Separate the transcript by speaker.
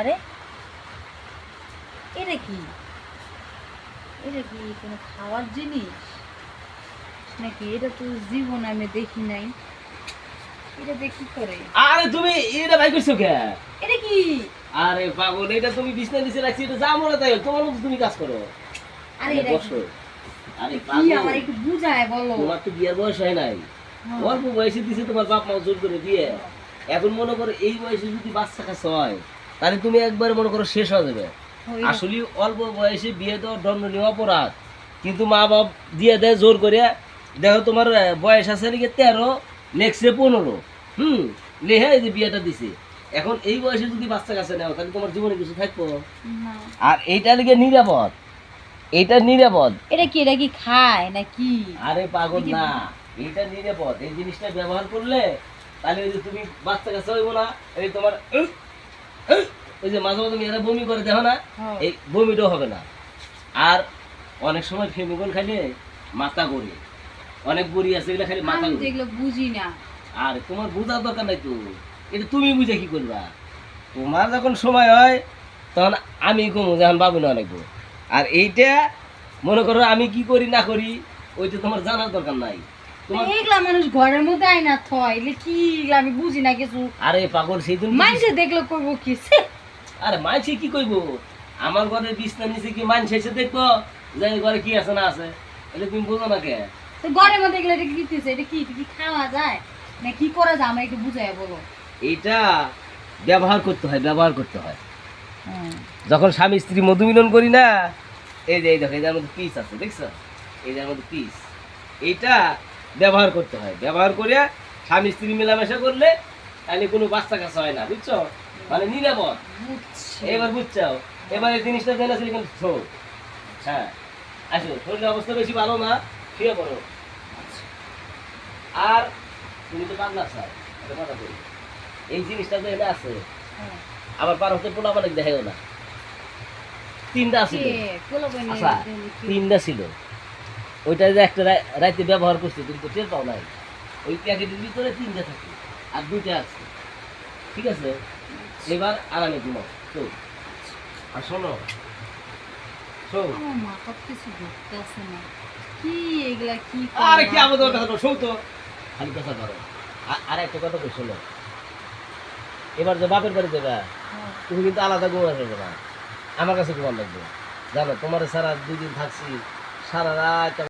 Speaker 1: আরে? এটা কি? এটা কি কোনো খাওয়ার জিনিস? নাকি এটা তো জীবন আমি দেখি নাই। এটা দেখি করে?
Speaker 2: আরে তুমি এটা ভাই করছ কে?
Speaker 1: এটা কি?
Speaker 2: আরে পাগল এটা তুমি বিছনা দিছে রাখছি এটা যা মনে তাই তোমার মতো তুমি কাজ করো।
Speaker 1: আরে এটা
Speaker 2: বসো। আরে
Speaker 1: কি আমার একটু বুঝায় বলো?
Speaker 2: তোমার তো বিয়ের বয়স হয় নাই।
Speaker 1: হ্যাঁ।
Speaker 2: অল্প বয়সে দিছে তোমার বাপ মা জোর করে দিয়ে এখন মনে করো এই বয়সে যদি বাচ্চা কাছে হয় তাহলে তুমি একবার মনে করো শেষ হয়ে যাবে। আসলে অল্প বয়সে বিয়ে দেওয়া দণ্ডনীয় অপরাধ। কিন্তু মা বাপ দিয়ে দেয় জোর করে দেখো তোমার বয়স আছে নাকি তেরো নেক্সটে পনেরো। হুম লেহে এই যে বিয়েটা দিছে। এখন এই বয়সে যদি বাচ্চা কাছে নেও তাহলে তোমার জীবনে কিছু থাকব। আর এইটা লিগে নিরাপদ। এইটা নিরাপদ।
Speaker 1: এটা কি এটা কি খায় না কি
Speaker 2: আরে পাগল না এইটা নিরাপদ। এই জিনিসটা ব্যবহার করলে তাহলে ওই যে তুমি বাচ্চা কাছে হইব না এই তোমার ওই যে মাঝে মাঝে মেয়েরা বমি করে দেখো না?
Speaker 1: হ্যাঁ।
Speaker 2: এই বমিটাও হবে না। আর অনেক সময় ফেমিকল খাইলে মাথা গড়ে অনেক বুড়ি আছে এগুলো খালি মাথা গড়ে
Speaker 1: বুঝি না।
Speaker 2: আর তোমার বোঝার দরকার নাই তো। এটা তুমি বুঝে কি করবা? তোমার যখন সময় হয় তখন আমি কমু যখন বাবু না লাগবো আর এইটা মনে করো আমি কি করি না করি ওইটা তোমার জানার দরকার নাই।
Speaker 1: মানুষ ঘরের মধ্যে আয় না থয় কি আমি বুঝি না কিছু।
Speaker 2: আরে পাগল সেই দিন
Speaker 1: মানুষে দেখলে করব কি?
Speaker 2: আরে মানছে কি কইব? আমার ঘরের বিছনা নিচে কি মানছে এসে দেখব? যে ঘরে কি আছে না আছে? এটা তুমি বুঝো না কে?
Speaker 1: ঘরের মধ্যে এগুলো এটা কি এটা কি কি খাওয়া যায়? না কি করা যায় আমার একটু বুঝাই বলো।
Speaker 2: ব্যবহার করতে হয় ব্যবহার করতে হয়। যখন স্বামী স্ত্রী মধুমিলন করি না এই যে এই দেখো এটার মধ্যে পিস আছে দেখছ? এটার মধ্যে পিস এইটা ব্যবহার করতে হয়। ব্যবহার করে স্বামী স্ত্রী মেলামেশা করলে তাহলে কোনো বাচ্চা কাছে হয় না বুঝছ? মানে নিরাপদ। এবার বুঝছ এবার এই জিনিসটা জেনে আসলে কিন্তু হ্যাঁ। আসো শরীরের অবস্থা বেশি ভালো না? শুয়ে পড়ো। আর তুমি তো পাগলা স্যার কথা বলি। এই জিনিসটা যে এনে আছে?
Speaker 1: হ্যাঁ।
Speaker 2: আবার পার হতে পোলা মানে দেখাও না। তিনটা ছিল
Speaker 1: নিয়ে
Speaker 2: আচ্ছা তিনটা ছিল। ওইটা যে একটা রা- রাতে ব্যবহার করছে তুমি তো টের পাও নাই। ওই প্যাকেটের ভিতরে তিনটা থাকে আর দুইটা আছে। ঠিক আছে? এবার আরামে ঘুমাও। তো আর শোনো
Speaker 1: আমার কিছু ঢুকতেছে না। কি এগুলা কি
Speaker 2: আরে কি আমাদের কথা শো তো। খালি কথা করো আর একটা কথা কই শোনো। এবার যে বাপের বাড়ি দেবা। তুমি কিন্তু আলাদা ঘুমাতে যাবে আমার কাছে ঘুমান লাগবে। জানো তোমার সারা দুই দিন থাকছি সারা রাত